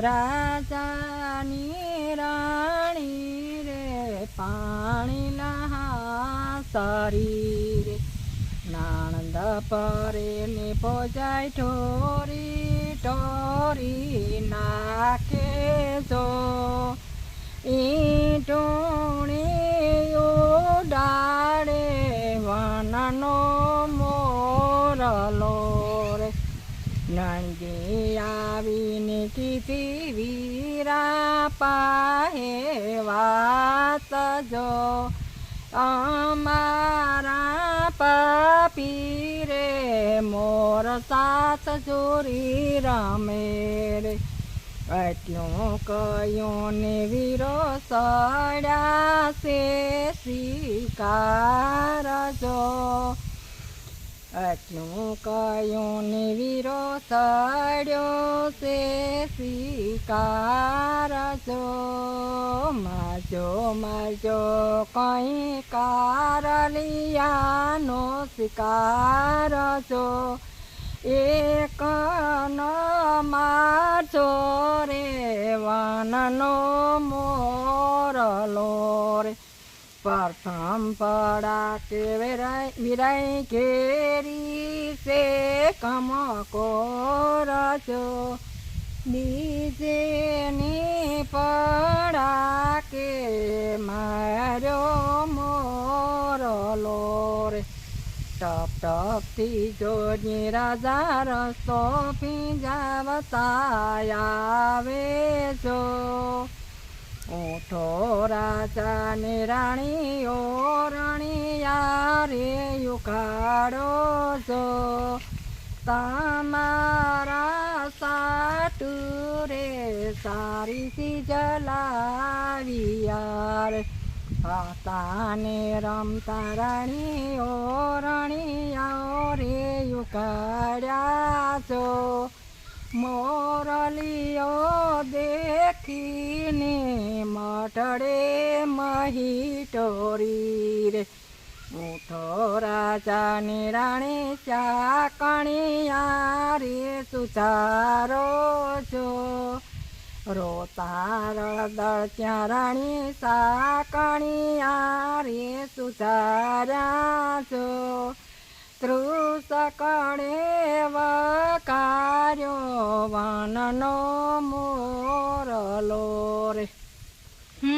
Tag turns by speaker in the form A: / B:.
A: રાજાની રાણી રે પાણી લહા સારી રે. નાણંદ પરે ને પોજાય ઠોરી ટોરી નાખે જો. ઈટોણી ટોણી ઉડાડે વનનો મોરલો. નંદી આવીને કીધી વીરા પાહે વાત જો. અમારા પપી રે મોર સાથ જોરી રમે રે. એટલું કયું ને વીરો સડ્યા છે શિકાર જો. એટલું કયું ને વીરો સડ્યો છે શિકાર જો માજો માજો કઈ કારલિયાનો શિકાર જો. એક ન મારજો રે, વનનો મોરલો રે પ્રથમ પડા કે વિરાય કેરી સે કમ કોરજો બીજે ની પડા કે માર્યો મોરલો રે ટપ ટપથી જોડની રાજા રસ્તો પીંજાવતા આવે જો. ઉઠો રાજા ને રાણીઓ રણિયા રે ઉખાડો છો તમારા સાટુ રે સારી સી જલાવિયાર તાને રમતા રાણીઓ રણિયાઓ રે ઉખાડ્યા છો મોરલીઓ દેખીને મઠડે મહી ટોરી રે. ઉઠો રાજાની રાણી ચાકણિયા રે સુધારો છો. રોતારળ દળ ત્યાં રાણી સાકણિયા રે સુધાર્યા છો. તૃષકણે વકાર્યો વનનો